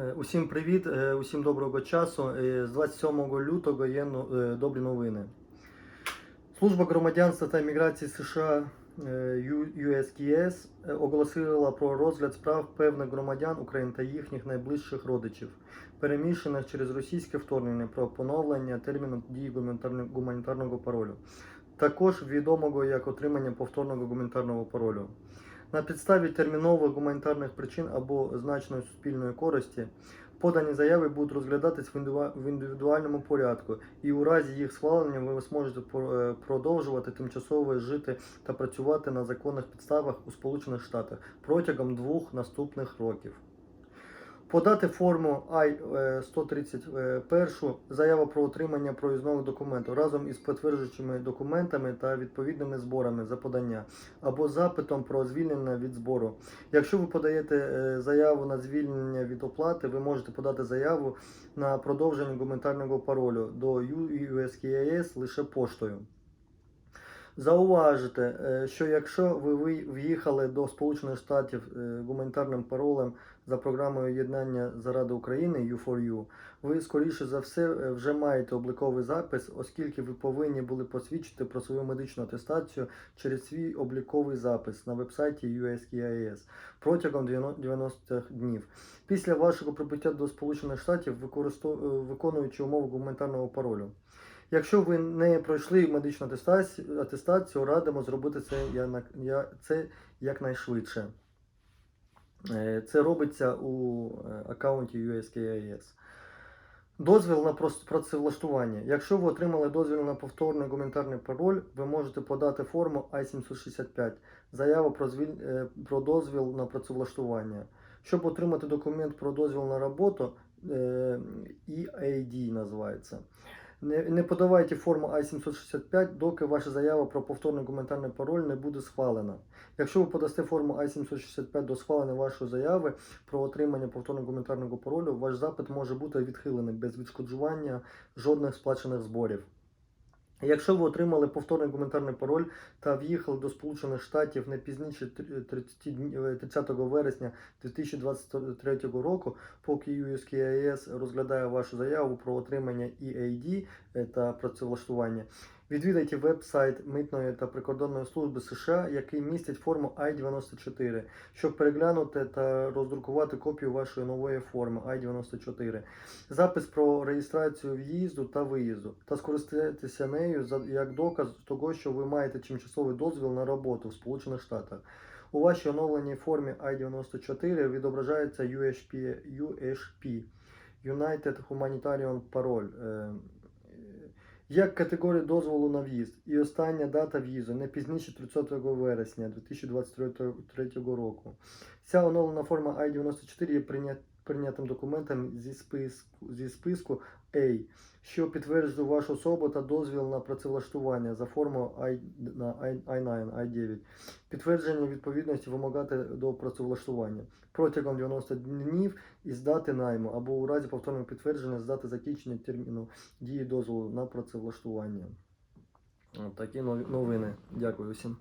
Е, Усім привіт, е, усім доброго часу. Е, З 27 лютого є добрі новини. Служба громадянства та імміграції США е, оголосила про розгляд справ певних громадян України та їхніх найближчих родичів, переміщених через російське вторгнення про поновлення терміну дії гуманітарного паролю, також відомого як отримання повторного гуманітарного паролю. На підставі термінових гуманітарних причин або значної суспільної користі подані заяви будуть розглядатись в індивідуальному порядку, і у разі їх схвалення ви зможете е, продовжувати тимчасово жити та працювати на законних підставах у Сполучених Штатах протягом двох наступних років. Подати форму I-131 заява про отримання проїзного документу разом із підтверджуючими документами та відповідними зборами за подання або запитом про звільнення від збору. Якщо ви подаєте е, заяву на звільнення від оплати, ви можете подати заяву на продовження гуманітарного паролю до USCIS лише поштою. Зауважте, е, що якщо ви ви в'їхали до Сполучених Штатів е, гуманітарним паролем за програмою єднання заради України U4U, ви скоріше за все е, вже маєте обліковий запис, оскільки ви повинні були посвідчити про свою медичну атестацію через свій обліковий запис на вебсайті USCIS протягом 90 днів. Після вашого прибуття до Сполучених Штатів, е, виконуючи умови гуманітарного паролю. Якщо ви не пройшли медичну атестацію, радимо зробити це якнайшвидше. Е, Це робиться у е, аккаунті USKIS. Дозвіл на працевлаштування. Якщо ви отримали дозвіл на повторний гуманітарний пароль, ви можете подати форму I-765, заяву про, звіль... е, про дозвіл на працевлаштування. Щоб отримати документ про дозвіл на роботу, EAD називається. Не, не подавайте форму I-765, доки ваша заява про повторний гуманітарний пароль не буде схвалена. Якщо ви подасте форму I-765 до схвалення вашої заяви про отримання повторного гуманітарного паролю, ваш запит може бути відхилений без відшкоджування жодних сплачених зборів. Якщо ви отримали повторний гуманітарний пароль та в'їхали до Сполучених Штатів не пізніше 30 дні- е, 30 вересня 2023 року, поки USCIS розглядає вашу заяву про отримання EAD е, та працевлаштування, відвідайте веб-сайт Митної та прикордонної служби США, який містить форму I-94, щоб переглянути та роздрукувати копію вашої нової форми I-94 запис про реєстрацію в'їзду та виїзду та скористатися нею як доказ того, що ви маєте тимчасовий дозвіл на роботу в Сполучених Штатах. У вашій оновленій формі I-94 відображається UHP, UHP United Humanitarian Parole. Як категорія дозволу на в'їзд і остання дата в'їзду не пізніше 30 вересня 2023 року. Ця оновлена форма I-94 є прийнят- прийнятим документом зі списку, зі списку A, що підтверджує вашу особу та дозвіл на працевлаштування за формою I, на I, I9, I9. Підтвердження відповідності вимагати до працевлаштування протягом 90 днів із дати найму або у разі повторного підтвердження з дати закінчення терміну дії дозволу на працевлаштування. Такі новини. Дякую всім.